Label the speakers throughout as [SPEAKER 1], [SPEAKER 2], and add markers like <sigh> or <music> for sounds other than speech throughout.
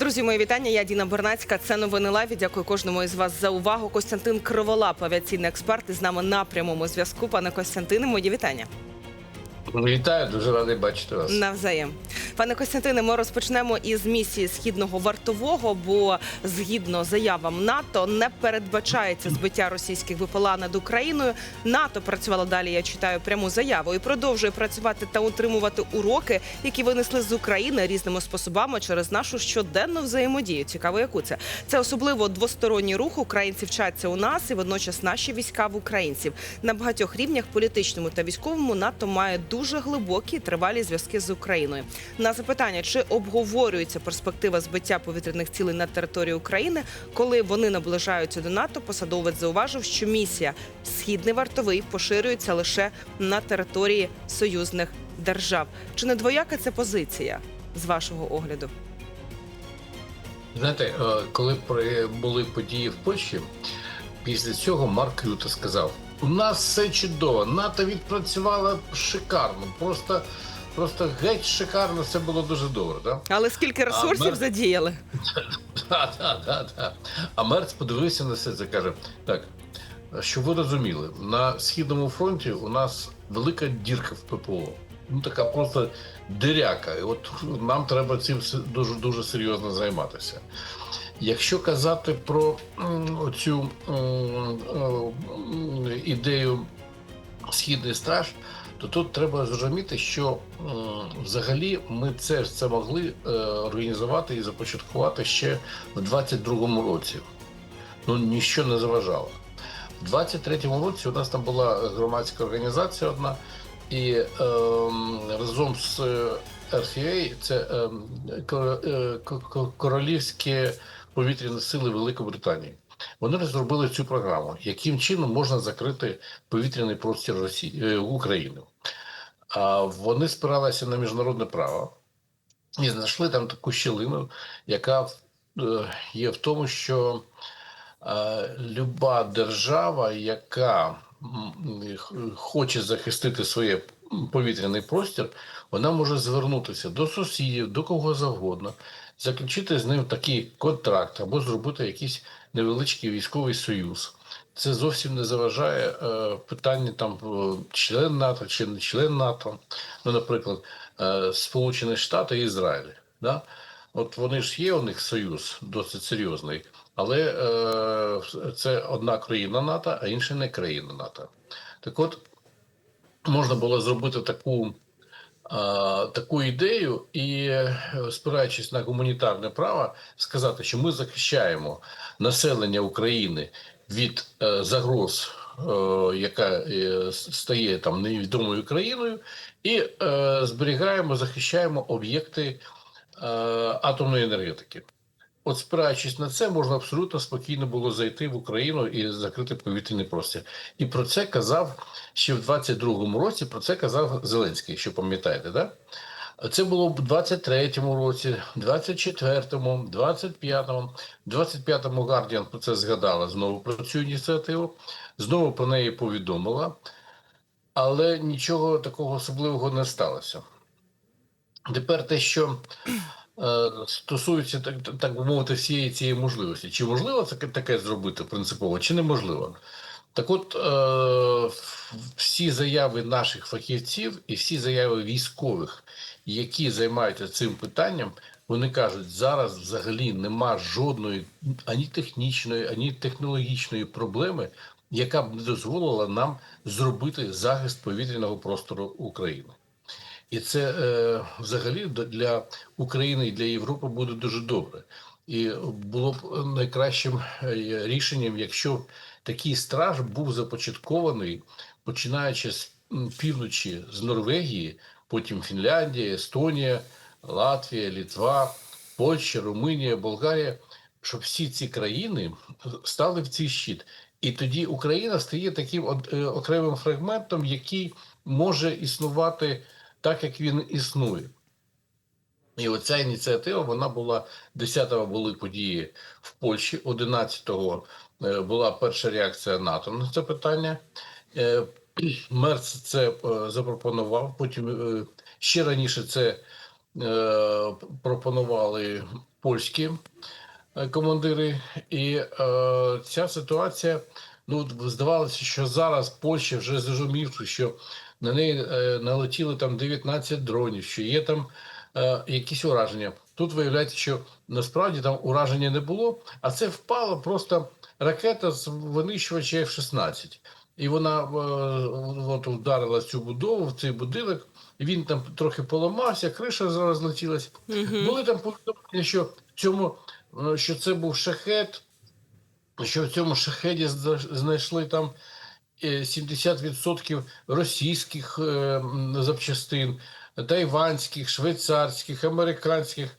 [SPEAKER 1] Друзі, мої вітання. Я Діна Бернацька. Це новини лайві. Дякую кожному із вас за увагу. Костянтин Криволап, авіаційний експерт, із нами на прямому зв'язку. Пане Костянтине, мої вітання.
[SPEAKER 2] Вітаю, дуже радий бачити вас.
[SPEAKER 1] Навзаєм. Пане Костянтине, ми розпочнемо із місії східного вартового, бо згідно заявам НАТО не передбачається збиття російських ВПЛА над Україною. НАТО працювало далі. Я читаю пряму заяву і продовжує працювати та утримувати уроки, які винесли з України різними способами через нашу щоденну взаємодію. Цікаво, яку це це особливо двосторонній рух. Українці вчаться у нас, і водночас наші війська в українців на багатьох рівнях політичному та військовому НАТО має дуже глибокі і тривалі зв'язки з Україною. На запитання, чи обговорюється перспектива збиття повітряних цілей на території України, коли вони наближаються до НАТО, посадовець зауважив, що місія Східний вартовий поширюється лише на території союзних держав. Чи не двояка це позиція з вашого огляду?
[SPEAKER 2] Знаєте, е, коли були події в Польщі, після цього Марк Рюте сказав: у нас все чудово, НАТО відпрацювала шикарно, просто, просто геть шикарно, все було дуже добре. Да?
[SPEAKER 1] Але скільки ресурсів
[SPEAKER 2] ми-
[SPEAKER 1] задіяли? <laughs>
[SPEAKER 2] Да, да, да, да. А Мерц подивився на це каже: так, щоб ви розуміли, на східному фронті у нас велика дірка в ППО. Ну така просто диряка. І от нам треба цим дуже дуже серйозно займатися. Якщо казати про м, м, ідею східний страж, то тут треба зрозуміти, що взагалі ми це, це могли е, організувати і започаткувати ще в 22-му році. Ну ніщо не заважало. В 23-му році у нас там була громадська організація одна, і е, разом з е, RFA, це е, кор- повітряні сили Великобританії. Вони розробили цю програму, яким чином можна закрити повітряний простір Росії е, України. Вони спиралися на міжнародне право і знайшли там таку щілину, яка е, є в тому, що е, люба держава, яка хоче захистити своє повітряний простір, вона може звернутися до сусідів, до кого завгодно, заключити з ним такий контракт або зробити якийсь невеличкий військовий союз. Це зовсім не заважає е, питанні там е, член НАТО чи не член НАТО. Ну, наприклад, е, Сполучені Штати і Ізраїль. Да? От вони ж є у них союз досить серйозний, але е, це одна країна НАТО, а інша не країна НАТО. Так от можна було зробити таку, таку ідею і, е, спираючись на гуманітарне право, сказати, що ми захищаємо населення України від е, загроз, е, яка стає там невідомою країною, і зберігаємо, захищаємо об'єкти атомної енергетики. От, спираючись на це, можна абсолютно спокійно було зайти в Україну і закрити повітряний простір. І про це казав ще в 22-му році. Про це казав Зеленський, якщо пам'ятаєте, да? Це було в 23-му році, 24-му, 25-му. 25-му Guardian про це згадала знову про цю ініціативу, знову про неї повідомила, але нічого такого особливого не сталося. Тепер те, що стосується так, так би мовити, всієї цієї можливості. Чи можливо таке, таке зробити принципово, чи неможливо? Так от е, всі заяви наших фахівців і всі заяви військових, які займаються цим питанням, вони кажуть, зараз взагалі нема жодної ані технічної, ані технологічної проблеми, яка б не дозволила нам зробити захист повітряного простору України. І це е, взагалі для України і для Європи буде дуже добре. І було б найкращим е, рішенням, якщо такий страж був започаткований, починаючи з півночі з Норвегії, потім Фінляндія, Естонія, Латвія, Літва, Польща, Румунія, Болгарія, щоб всі ці країни стали в цей щит. І тоді Україна стає таким е, окремим фрагментом, який може існувати так, як він існує. І оця ініціатива вона була 10-го були події в Польщі, 11-го е, була перша реакція НАТО на це питання. Е, Мерц це е, запропонував. Потім ще раніше це пропонували польські командири, і ця ситуація. Ну, здавалося, що зараз Польща вже зрозумівши, що на неї е, налетіли там 19 дронів, що є там е, якісь ураження. Тут виявляється, що насправді там ураження не було, а це впала просто ракета з винищувача F-16. І вона е, от вдарила цю будову, в цей будинок, і він там трохи поламався, криша зараз розлетілась. Були там повідомлення, що в цьому що це був шахет, що в цьому шахеді знайшли там 70% російських е, запчастин, тайванських, швейцарських, американських.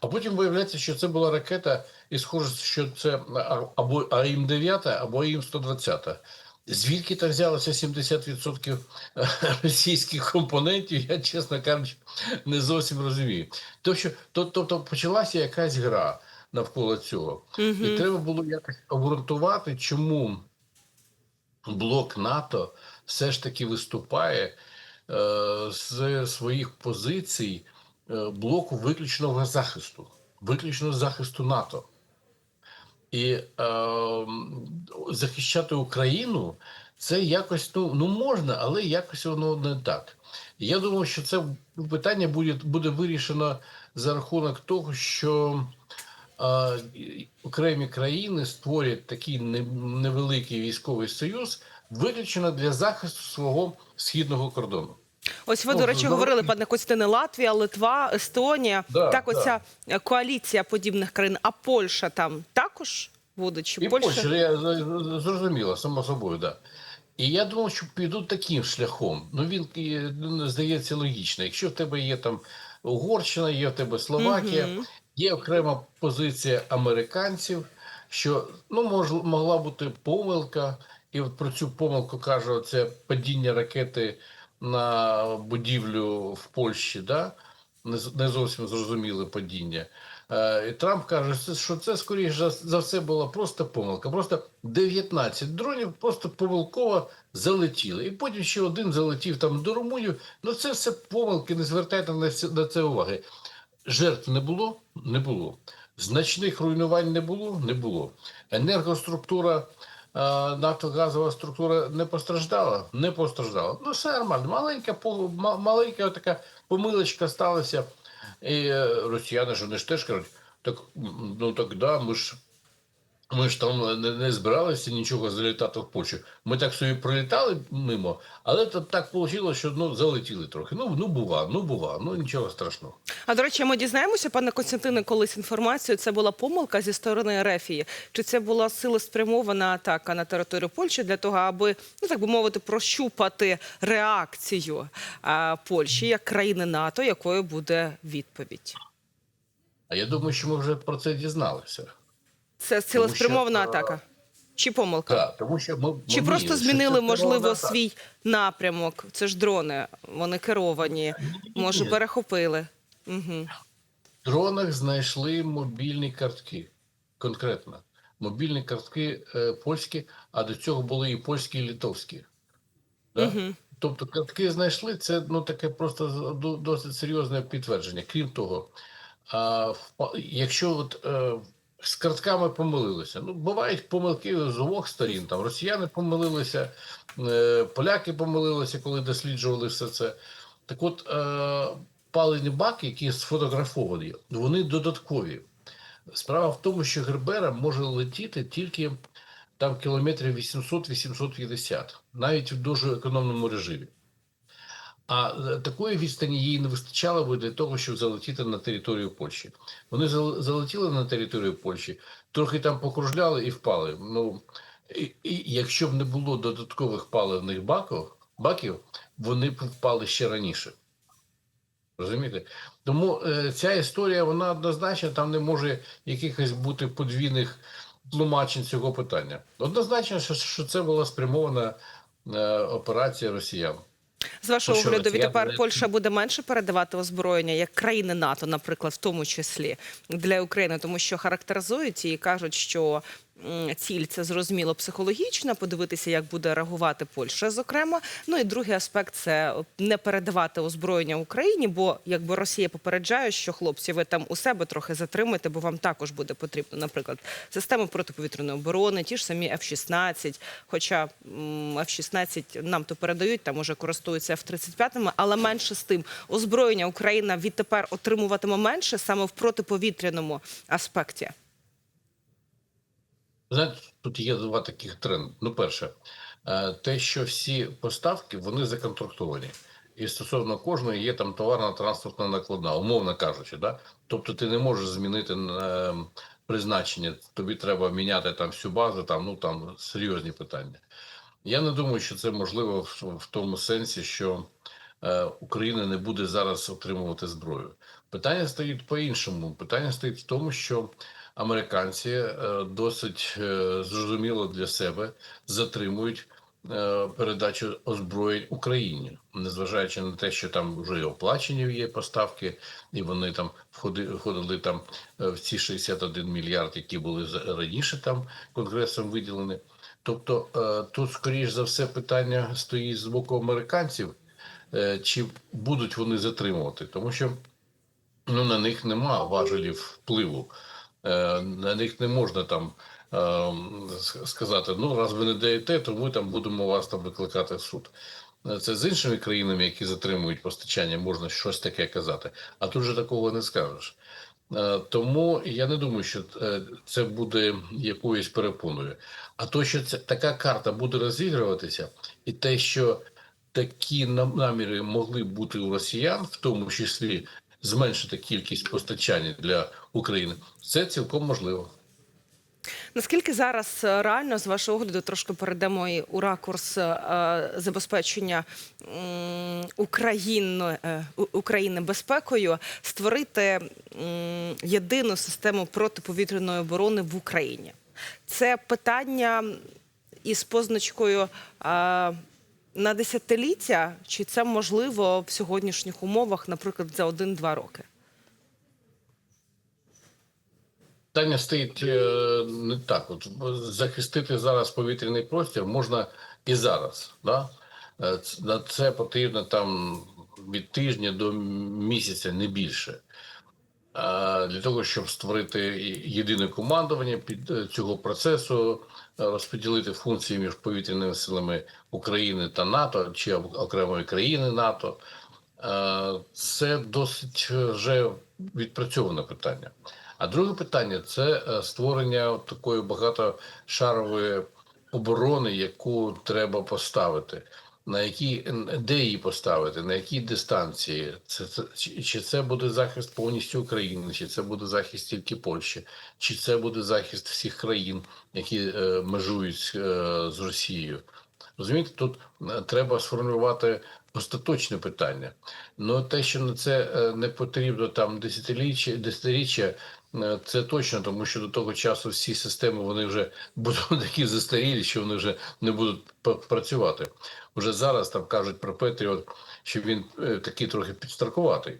[SPEAKER 2] А потім виявляється, що це була ракета, і схоже, що це або АІМ-9, або АІМ-120. Звідки там взялося 70% російських компонентів, я, чесно кажучи, не зовсім розумію. Тобто, тобто почалася якась гра навколо цього. І треба було якось обґрунтувати, чому блок НАТО все ж таки виступає е, з своїх позицій е, блоку виключного захисту, виключного захисту НАТО. І е, захищати Україну це якось ну, ну можна, але якось воно не так. Я думаю, що це питання буде, буде вирішено за рахунок того, що окремі країни створять такий невеликий військовий союз виключно для захисту свого східного кордону.
[SPEAKER 1] Ось ви,
[SPEAKER 2] Ну,
[SPEAKER 1] до речі,
[SPEAKER 2] здорово.
[SPEAKER 1] говорили, пане Костяне, Латвія, Литва, Естонія.
[SPEAKER 2] Да,
[SPEAKER 1] так, оця е, коаліція подібних країн. А Польща там також буде? Чи
[SPEAKER 2] І
[SPEAKER 1] Польща?
[SPEAKER 2] Польща, я з- з- зрозуміла, само собою, да. І я думав, що підуть таким шляхом. Ну він е, ну, здається логічно. Якщо в тебе є там Угорщина, є в тебе Словакія,
[SPEAKER 1] Мгм.
[SPEAKER 2] Є окрема позиція американців, що ну мож, могла бути помилка, і от про цю помилку каже це падіння ракети на будівлю в Польщі, да? не, зовсім зрозуміле падіння. Е, І Трамп каже, що- це скоріше за- за все була просто помилка. Просто 19 дронів просто помилково залетіли. І потім ще один залетів там до Румунії. Ну це все помилки, не звертайте на це уваги. Жертв не було? Не було. Значних руйнувань не було? Не було. Енергоструктура, е, нафтогазова структура не постраждала? Не постраждала. Ну, все нормально. Маленька, маленька така помилочка сталася. І е, росіяни ж вони ж теж кажуть, так, ну так да, ми ж. Ми ж там не, не збиралися нічого залітати в Польщу. Ми так собі прилітали мимо, але то так вийшло, що ну залетіли трохи. Ну ну бува, ну бува, ну нічого страшного.
[SPEAKER 1] А до речі, ми дізнаємося, пане Костянтине, колись інформацію. Це була помилка зі сторони Рефії. Чи це була силоспрямована атака на територію Польщі для того, аби ну так би мовити, прощупати реакцію а, Польщі як країни НАТО, якою буде відповідь?
[SPEAKER 2] А я думаю, що ми вже про це дізналися.
[SPEAKER 1] Це цілеспрямована
[SPEAKER 2] що,
[SPEAKER 1] атака чи помилка?
[SPEAKER 2] Так, тому що ми
[SPEAKER 1] Чи
[SPEAKER 2] ми
[SPEAKER 1] просто
[SPEAKER 2] вміли,
[SPEAKER 1] змінили,
[SPEAKER 2] це
[SPEAKER 1] можливо,
[SPEAKER 2] атака.
[SPEAKER 1] свій напрямок? Це ж дрони, вони керовані, може,
[SPEAKER 2] Ні.
[SPEAKER 1] перехопили. Угу.
[SPEAKER 2] В дронах знайшли мобільні картки. Конкретно. Мобільні картки е, польські, а до цього були і польські, і литовські. Да?
[SPEAKER 1] Угу.
[SPEAKER 2] Тобто картки знайшли, це ну таке просто досить серйозне підтвердження. Крім того, а, якщо от, е, з картками помилилися, ну бувають помилки з обох сторін. Там росіяни помилилися, е, поляки помилилися, коли досліджували все це. Так от е, палені баки, які сфотографовані, вони додаткові. Справа в тому, що Гербера може летіти тільки там кілометрів 800-850, навіть в дуже економному режимі. А е, такої відстані їй не вистачало би для того, щоб залетіти на територію Польщі. Вони залетіли на територію Польщі, трохи там покружляли і впали. Ну і, і якщо б не було додаткових паливних баків, баків, вони б впали ще раніше. Розумієте? Тому е, ця історія, вона однозначно там не може якихось бути подвійних тлумачень цього питання. Однозначно, що, що це була спрямована е, операція росіян.
[SPEAKER 1] З вашого
[SPEAKER 2] Ну,
[SPEAKER 1] огляду, відтепер
[SPEAKER 2] я...
[SPEAKER 1] Польща буде менше передавати озброєння як країни НАТО, наприклад, в тому числі для України, тому що характеризують і кажуть, що ціль це зрозуміло психологічна, подивитися, як буде реагувати Польща, зокрема. Ну і другий аспект це не передавати озброєння Україні, бо якби Росія попереджає, що хлопці, ви там у себе трохи затримуєте, бо вам також буде потрібно, наприклад, системи протиповітряної оборони, ті ж самі F-16, Хоча м, F-16 нам то передають, там уже користуються F-35, але менше з тим озброєння Україна відтепер отримуватиме менше саме в протиповітряному аспекті.
[SPEAKER 2] Знаєте, тут є два таких тренди. Ну, перше, е, те, що всі поставки вони законтрактовані. І стосовно кожної є там товарна транспортна накладна, умовно кажучи, да? Тобто ти не можеш змінити е, призначення, тобі треба міняти там всю базу, там ну там серйозні питання. Я не думаю, що це можливо в, в тому сенсі, що е, Україна не буде зараз отримувати зброю. Питання стоїть по-іншому. Питання стоїть в тому, що американці е, досить е, зрозуміло для себе затримують е, передачу озброєнь Україні, незважаючи на те, що там вже і оплачені є поставки, і вони там входи- входили там в ці 61 мільярд, які були раніше там конгресом виділені. Тобто тут, скоріш за все, питання стоїть з боку американців, чи будуть вони затримувати, тому що ну, на них нема важелів впливу. Е, На них не можна там е, сказати: ну, раз ви не даєте, то ми там будемо вас там викликати в суд. Е, Це з іншими країнами, які затримують постачання, можна щось таке казати. А тут же такого не скажеш. Тому я не думаю, що це буде якоюсь перепоною. А то, що це така карта буде розігруватися, і те, що такі нам- наміри могли бути у росіян, в тому числі зменшити кількість постачання для України, це цілком можливо.
[SPEAKER 1] Наскільки зараз е, реально, з вашого огляду, трошки перейдемо і у ракурс е, забезпечення України, е, України безпекою, створити єдину систему протиповітряної оборони в Україні? Це питання із позначкою. Е, на десятиліття, чи це можливо в сьогоднішніх умовах, наприклад, за один-два роки?
[SPEAKER 2] Питання стоїть е, не так. От захистити зараз повітряний простір можна і зараз. Да? Е, На це потрібно там від тижня до місяця, не більше. А Для того, щоб створити єдине командування під е, цього процесу, е, розподілити функції між повітряними силами України та НАТО чи окремої країни НАТО, е, це досить е, вже відпрацьоване питання. А друге питання це е, створення такої багатошарової оборони, яку треба поставити. На які де її поставити, на якій дистанції? Це, це чи, це буде захист повністю України, чи це буде захист тільки Польщі, чи це буде захист всіх країн, які е, межують е, з Росією? Розумієте, тут е, треба сформулювати остаточне питання. Ну те, що на це е, не потрібно там десятиріччя, десятиріччя, це точно, тому що до того часу всі системи вони вже <laughs> будуть такі застарілі, що вони вже не будуть працювати. Уже зараз там кажуть про Петріот, що він е, такий трохи підстаркуватий.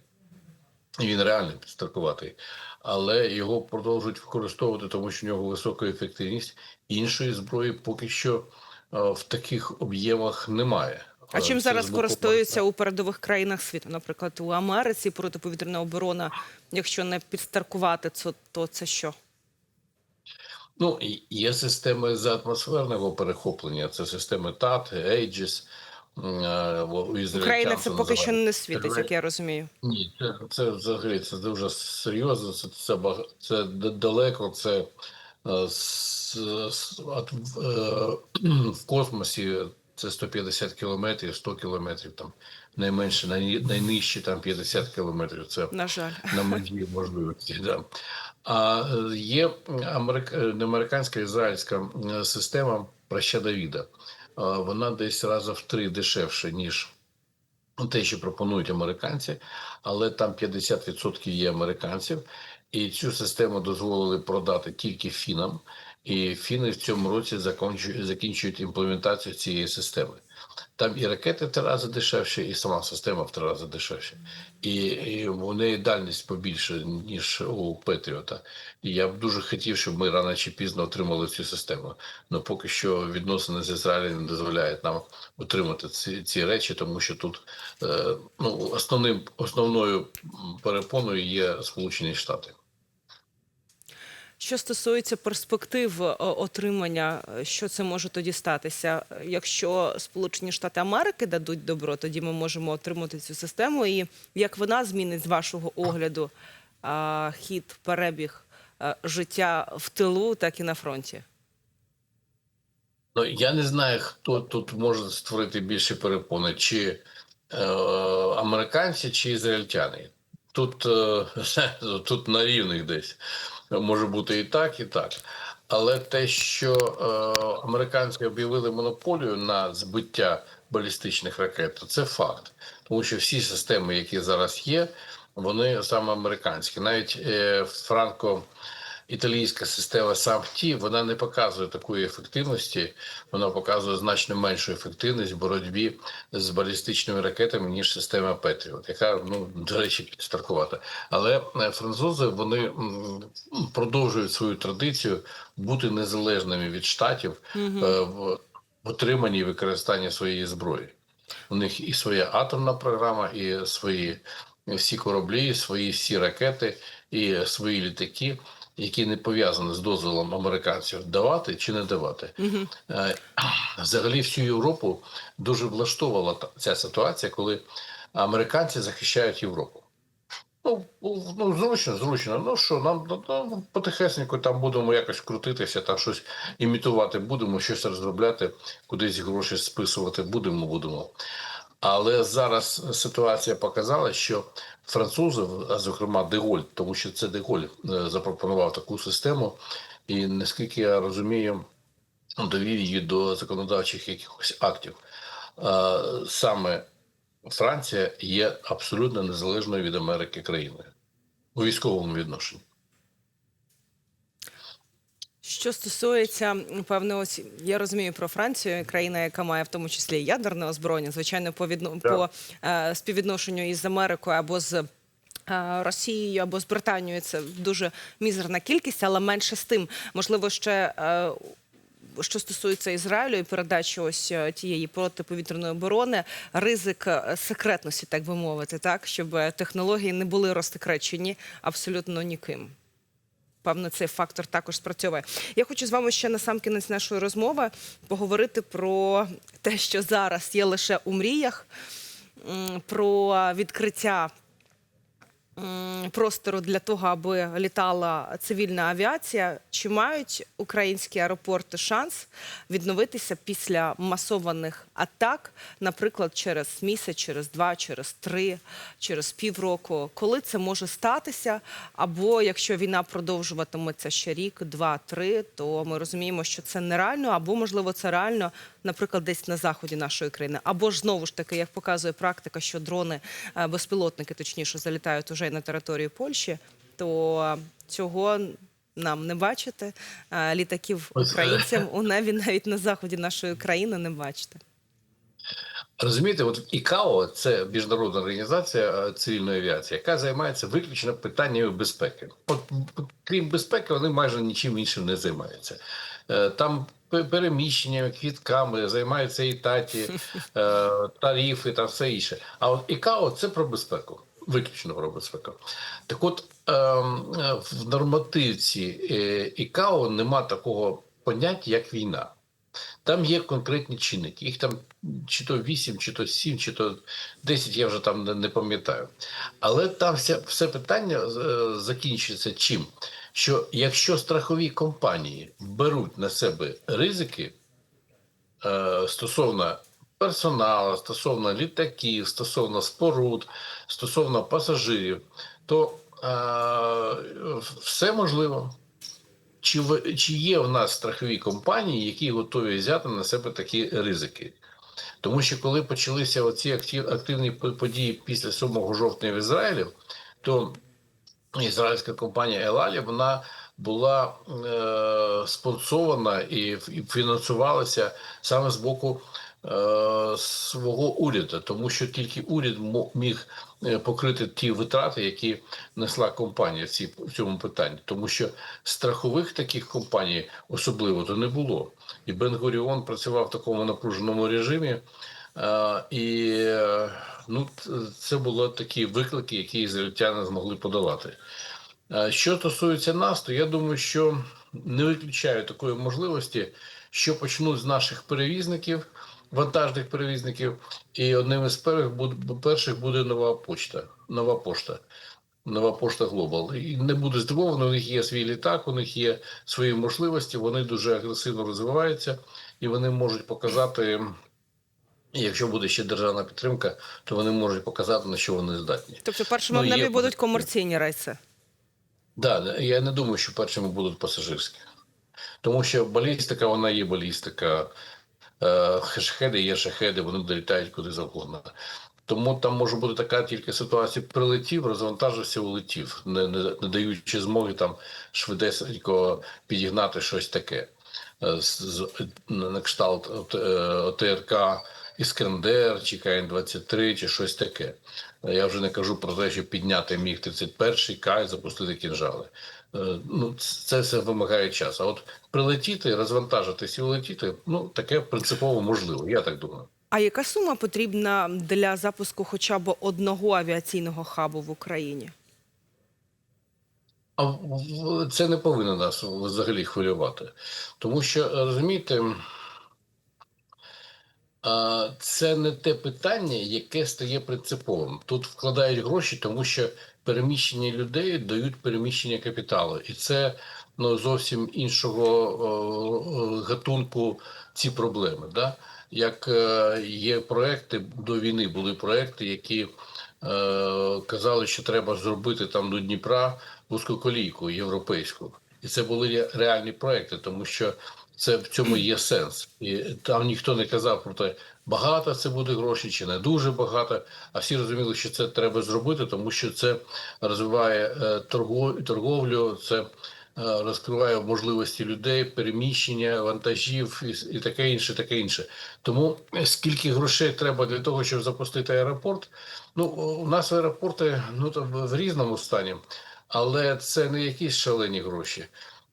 [SPEAKER 2] Він реально підстаркуватий, але його продовжують використовувати, тому що в нього висока ефективність. Іншої зброї поки що е, в таких об'ємах немає.
[SPEAKER 1] А
[SPEAKER 2] Е,
[SPEAKER 1] чим зараз користуються у передових країнах світу? Наприклад, у Америці протиповітряна оборона, якщо не підстаркувати, то це що?
[SPEAKER 2] Ну, є системи з атмосферного перехоплення, це системи ТАТ, м, е,
[SPEAKER 1] Україна це поки що не світить, як я розумію.
[SPEAKER 2] Ні, це, це взагалі це дуже серйозно. Це це, це далеко. Це е, с, с- от, е, <clears throat> в космосі. Це 150 кілометрів, 100 кілометрів там найменше, най, найнижче там 50 кілометрів. Це
[SPEAKER 1] На жаль.
[SPEAKER 2] на межі можливості. Да. А е, є америк... е, американська ізраїльська е, система проща Давіда. Вона десь раза в три дешевше, ніж те, що пропонують американці, але там 50% є американців, і цю систему дозволили продати тільки фінам. І фіни в цьому році закінчують, імплементацію цієї системи. Там і ракети в три рази дешевші, і сама система в три рази дешевша. І, і у неї дальність побільше, ніж у Петріота. І я б дуже хотів, щоб ми рано чи пізно отримали цю систему. Але поки що відносини з Ізраїлем не дозволяють нам отримати ці, ці речі, тому що тут е, ну, основним основною перепоною є Сполучені Штати.
[SPEAKER 1] Що стосується перспектив е, отримання, е, що це може тоді статися? Якщо Сполучені Штати Америки дадуть добро, тоді ми можемо отримати цю систему. І як вона змінить з вашого огляду хід, перебіг е, життя в тилу, так і на фронті?
[SPEAKER 2] Ну, я не знаю, хто тут може створити більше перепони, чи е, американці, чи ізраїльтяни. Тут, е, <laughs> тут на рівних десь може бути і так, і так. Але те, що е, американці об'явили монополію на збиття балістичних ракет, то це факт. Тому що всі системи, які зараз є, вони саме американські. Навіть е, франко італійська система САМТІ, вона не показує такої ефективності, вона показує значно меншу ефективність в боротьбі з балістичними ракетами, ніж система Петріот, яка, ну, до речі, старкувата. Але е, французи вони продовжують свою традицію бути незалежними від штатів е, в отриманні і використанні своєї зброї. У них і своя атомна програма, і свої всі кораблі, свої всі ракети, і свої літаки, які не пов'язані з дозволом американців давати чи не давати. Е, Взагалі, всю Європу дуже влаштовувала ця ситуація, коли американці захищають Європу. Ну, ну зручно, зручно. Ну що, нам ну, ну, потихесенько там будемо якось крутитися, там щось імітувати будемо, щось розробляти, кудись гроші списувати будемо, будемо. Але зараз ситуація показала, що французи, зокрема Деголь, тому що це Деголь е, запропонував таку систему, і наскільки я розумію, довів її до законодавчих якихось актів. Е, Саме Франція є абсолютно незалежною від Америки країною у військовому відношенні.
[SPEAKER 1] Що стосується певно, ось я розумію про Францію, країна, яка має в тому числі ядерне озброєння, звичайно, по відно
[SPEAKER 2] Так.
[SPEAKER 1] по е, співвідношенню із Америкою або з. е, Росією або з Британією це дуже мізерна кількість, але менше з тим, можливо, ще е, що стосується Ізраїлю і передачі ось е, тієї протиповітряної оборони, ризик секретності, так би мовити, так щоб технології не були розсекречені абсолютно ніким. Певно, цей фактор також спрацьовує. Я хочу з вами ще на сам кінець нашої розмови поговорити про те, що зараз є лише у мріях, про відкриття простору для того, аби літала цивільна авіація. Чи мають українські аеропорти шанс відновитися після масованих атак, наприклад, через місяць, через два, через три, через півроку? Коли це може статися? Або якщо війна продовжуватиметься ще рік, два, три, то ми розуміємо, що це нереально, або можливо це реально, наприклад, десь на заході нашої країни, або ж знову ж таки, як показує практика, що дрони е, безпілотники, точніше, залітають уже на територію Польщі, то цього нам не бачити. Е, Літаків українцям у небі навіть на заході нашої країни не бачити.
[SPEAKER 2] Розумієте, от ІКАО це міжнародна організація е, цивільної авіації, яка займається виключно питаннями безпеки. От крім безпеки, вони майже нічим іншим не займаються. Е, Там переміщеннями, квітками займаються і таті, е, тарифи та все інше. А от ІКАО це про безпеку. Виключно про безпеку. Так от ем, е, в нормативці ІКАО нема такого поняття, як війна. Там є конкретні чинники. Їх там чи то 8, чи то 7, чи то 10, я вже там не, пам'ятаю. Але там вся, все питання е, закінчується чим? Що якщо страхові компанії беруть на себе ризики е, стосовно персоналу, стосовно літаків, стосовно споруд, стосовно пасажирів, то е, все можливо. Чи, в- чи є в нас страхові компанії, які готові взяти на себе такі ризики? Тому що коли почалися оці актив, активні події після 7 жовтня в Ізраїлі, то ізраїльська компанія Елалі вона була е, спонсована і, і фінансувалася саме з боку свого уряду, тому що тільки уряд міг е, покрити ті витрати, які несла компанія в, цьому питанні, тому що страхових таких компаній особливо то не було. І Бен-Гуріон працював в такому напруженому режимі. Е, і е, ну, це були такі виклики, які ізраїльтяни змогли подолати. Е, Що стосується нас, то я думаю, що не виключаю такої можливості, що почнуть з наших перевізників, вантажних перевізників, і одним із перших буде, перших буде нова почта. Нова пошта. Нова пошта Глобал. І не буде здивовано, у них є свій літак, у них є свої можливості, вони дуже агресивно розвиваються і вони можуть показати. Якщо буде ще державна підтримка, то вони можуть показати, на що вони здатні.
[SPEAKER 1] Тобто, першими
[SPEAKER 2] Ну,
[SPEAKER 1] в небі
[SPEAKER 2] є
[SPEAKER 1] будуть комерційні рейси.
[SPEAKER 2] Да, я не думаю, що першими будуть пасажирські. Тому що балістика, вона є балістика. Е, Шахеди є шахеди, вони долітають куди завгодно. Тому там може бути така тільки ситуація: прилетів, розвантажився, улетів, не, не, не даючи змоги там швидесенько підігнати щось таке. Е, з- з- на кшталт от, е, ОТРК Іскандер чи КН-23 чи щось таке. Я вже не кажу про те, що підняти міг 31 К і запустити кінжали. Е, Ну, це все вимагає часу. А от прилетіти, розвантажитись і улетіти, ну таке принципово можливо. Я так думаю.
[SPEAKER 1] А яка сума потрібна для запуску хоча б одного авіаційного хабу в Україні?
[SPEAKER 2] А це не повинно нас взагалі хвилювати, тому що е, розумієте, це не те питання, яке стає принциповим. Тут вкладають гроші, тому що переміщення людей дають переміщення капіталу, і це ну, зовсім іншого гатунку ці проблеми. Да? Як е, є проекти до війни, були проекти, які е, казали, що треба зробити там до Дніпра вузькоколійку європейську, і це були реальні проекти, тому що це в цьому є сенс, і там ніхто не казав про те, багато це буде грошей чи не дуже багато. А всі розуміли, що це треба зробити, тому що це розвиває е, торговлю, це е, розкриває можливості людей, переміщення вантажів і, таке інше, таке інше. Тому е, скільки грошей треба для того, щоб запустити аеропорт? Ну у нас аеропорти ну в різному стані, але це не якісь шалені гроші.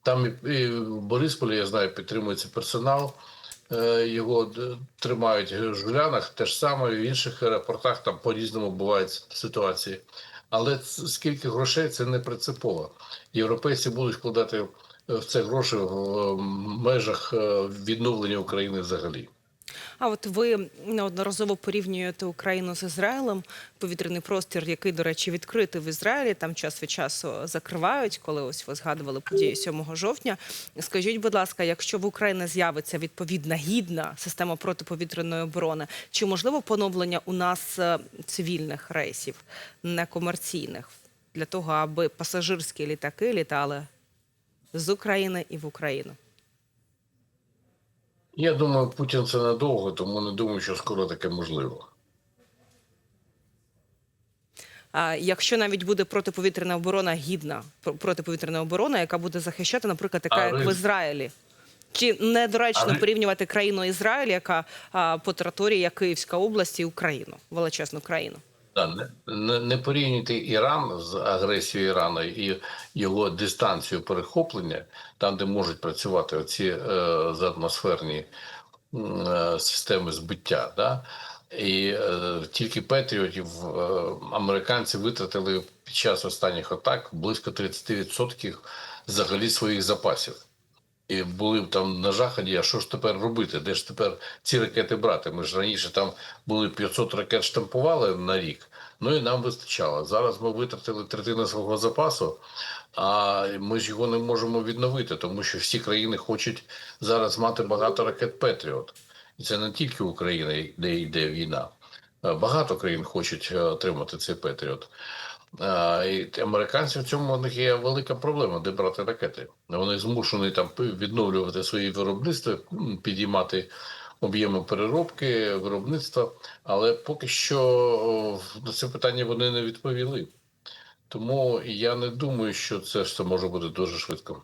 [SPEAKER 2] Там і, в Борисполі, я знаю, підтримується персонал. е, Його тримають в жулянах, те ж саме в інших аеропортах там по-різному бувають ситуації. Але скільки грошей це не принципово. Європейці будуть вкладати в це гроші в е, межах е, відновлення України взагалі.
[SPEAKER 1] А от ви неодноразово порівнюєте Україну з Ізраїлем, повітряний простір, який, до речі, відкритий в Ізраїлі. Там час від часу закривають, коли ось ви згадували події 7 жовтня. Скажіть, будь ласка, якщо в Україні з'явиться відповідна гідна система протиповітряної оборони, чи можливо поновлення у нас е, цивільних рейсів, некомерційних, для того, аби пасажирські літаки літали з України і в Україну?
[SPEAKER 2] Я думаю, Путін це надовго, тому не думаю, що скоро таке можливо.
[SPEAKER 1] А якщо навіть буде протиповітряна оборона гідна пр- протиповітряна оборона, яка буде захищати, наприклад, така
[SPEAKER 2] А
[SPEAKER 1] як в Ізраїлі. Чи недоречно
[SPEAKER 2] А
[SPEAKER 1] порівнювати країну Ізраїль, яка по території як Київська область і Україну, величезну країну?
[SPEAKER 2] Да, не, не, порівнюйте Іран з агресією Ірану і його дистанцію перехоплення, там, де можуть працювати оці е, заатмосферні м, е, системи збиття. Да? І е, тільки Петріотів е, американці витратили під час останніх атак близько 30% взагалі своїх запасів. І були там на заході, а що ж тепер робити? Де ж тепер ці ракети брати? Ми ж раніше там були 500 ракет штампували на рік, ну і нам вистачало. Зараз ми витратили третину свого запасу, а ми ж його не можемо відновити, тому що всі країни хочуть зараз мати багато ракет Петріот. І це не тільки Україна, де йде війна. Багато країн хочуть е, отримати цей Петріот. І американці в цьому у них є велика проблема, де брати ракети. Вони змушені там відновлювати свої виробництва, підіймати об'єми переробки, виробництва, але поки що на це питання вони не відповіли. Тому я не думаю, що це все може бути дуже швидко.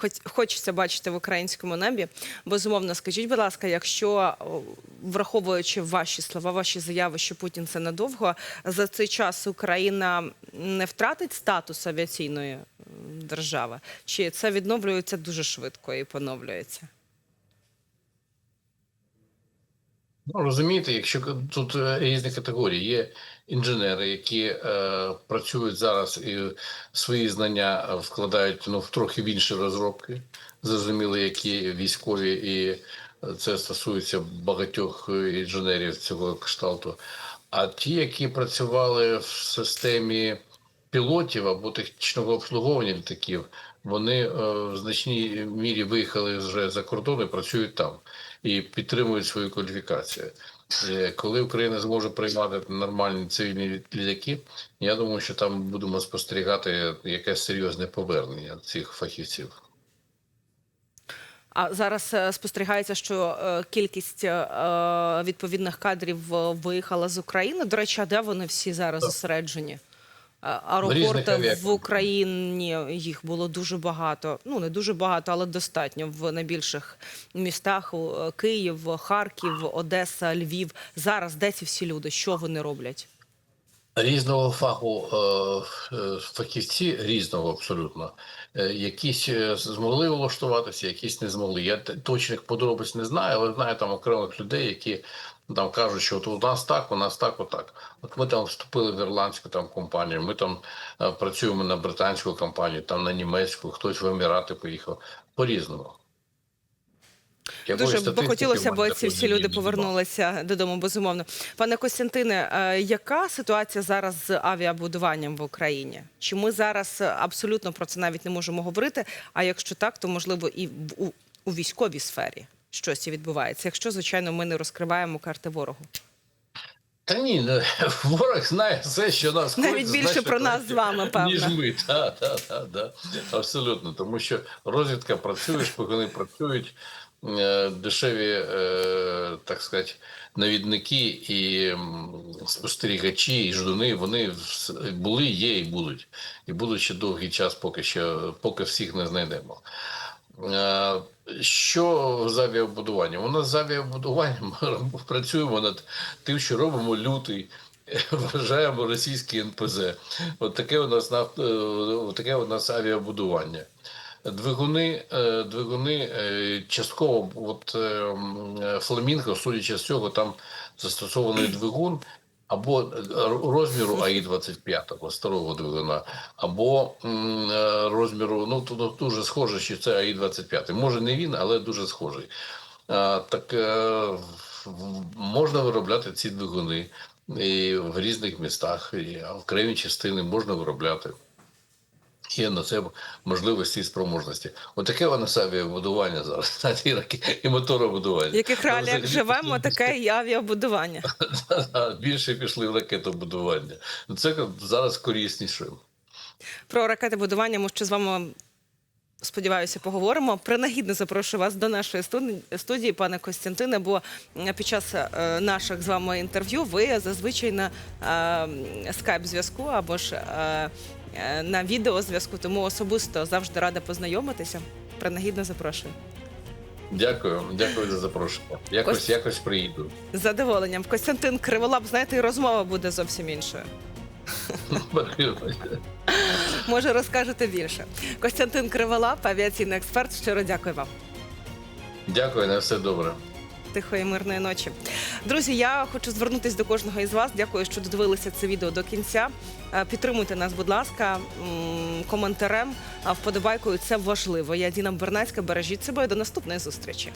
[SPEAKER 1] Хоч хочеться бачити в українському небі. Безумовно, скажіть, будь ласка, якщо враховуючи ваші слова, ваші заяви, що Путін це надовго, за цей час Україна не втратить статус авіаційної держави, чи це відновлюється дуже швидко і поновлюється?
[SPEAKER 2] Ну, розумієте, якщо тут е, різні категорії, є інженери, які е, працюють зараз і свої знання е, вкладають ну, в трохи в інші розробки, зрозуміло, які військові, і це стосується багатьох е, інженерів цього кшталту. А ті, які працювали в системі пілотів або технічного обслуговування літаків, вони е, в значній мірі виїхали вже за кордон і працюють там і підтримують свою кваліфікацію. Е, Коли Україна зможе приймати нормальні цивільні літаки, я думаю, що там будемо спостерігати якесь серйозне повернення цих фахівців.
[SPEAKER 1] А зараз е, спостерігається, що кількість відповідних кадрів виїхала з України. До речі, а де вони всі зараз
[SPEAKER 2] Так.
[SPEAKER 1] зосереджені? Аеропорти в. Україні їх було дуже багато. Ну не дуже багато, але достатньо в найбільших містах: е, Київ, Харків, Одеса, Львів. Зараз де ці всі люди? Що вони роблять?
[SPEAKER 2] Різного фаху е, е, фахівці різного абсолютно. Якісь змогли влаштуватися, якісь не змогли. Я точних подробиць не знаю, але знаю там окремих людей, які там кажуть, що от у нас так, у нас так, отак. От ми там вступили в ірландську там компанію, ми там е, працюємо на британську компанію, там на німецьку, хтось в Емірати поїхав по-різному. Якоїсь
[SPEAKER 1] Дуже б хотілося, бо ці всі люди повернулися додому. Безумовно, пане Костянтине, е, яка ситуація зараз з авіабудуванням в Україні? Чи ми зараз е, абсолютно про це навіть не можемо говорити? А якщо так, то можливо і в у, у військовій сфері щось і відбувається. Якщо звичайно ми не розкриваємо карти ворогу,
[SPEAKER 2] Та ні, <laughs> ворог знає все, що нас
[SPEAKER 1] навіть
[SPEAKER 2] хоче,
[SPEAKER 1] більше
[SPEAKER 2] значить,
[SPEAKER 1] про нас з вами,
[SPEAKER 2] ніж ми. Так, так, так, да. абсолютно. Тому що розвідка працює, шпигуни працюють, е, дешеві, е, так сказати, навідники і спостерігачі, і ждуни, вони були, є і будуть. І будуть ще довгий час, поки що, поки всіх не знайдемо. Е, Що з авіабудуванням? У нас з авіабудуванням ми працюємо над тим, що робимо лютий, <laughs> вважаємо російський НПЗ. От таке у нас нафт- е, от таке у нас авіабудування. Двигуни, е, двигуни частково, от е, е, фламінго, судячи з цього, там застосований двигун або е, розміру АІ-25, старого двигуна, або е, розміру, ну тут дуже схоже, що це АІ-25. Може не він, але дуже схожий. Так е, можна виробляти ці двигуни і в різних містах, і окремі частини можна виробляти. Є на це можливості і спроможності. Отаке воно авіабудування зараз, <laughs> знаєте, і і моторобудування.
[SPEAKER 1] В яких реаліях живемо, таке і авіабудування. <laughs>
[SPEAKER 2] Більше пішли в ракетобудування. Ну, Це зараз корисніше.
[SPEAKER 1] Про ракетибудування ми ще з вами. Сподіваюся, поговоримо. Принагідно запрошую вас до нашої студії, пане Костянтине. Бо під час е, наших з вами інтерв'ю ви зазвичай на е, скайп-зв'язку або ж е, на відеозв'язку, тому особисто завжди рада познайомитися. Принагідно запрошую.
[SPEAKER 2] Дякую, дякую за запрошення. Якось,
[SPEAKER 1] Кость-
[SPEAKER 2] якось приїду.
[SPEAKER 1] З задоволенням. Костянтин Криволап, знаєте, і розмова буде зовсім іншою. Може, розкажете більше. Костянтин Криволап, авіаційний експерт. Щиро дякую вам.
[SPEAKER 2] Дякую, на все добре.
[SPEAKER 1] Тихої мирної ночі. Друзі, я хочу звернутися до кожного із вас. Дякую, що додивилися це відео до кінця. Е, Підтримуйте нас, будь ласка, коментарем, вподобайкою. Це важливо. Я Діна Бернацька. Бережіть себе до наступної зустрічі.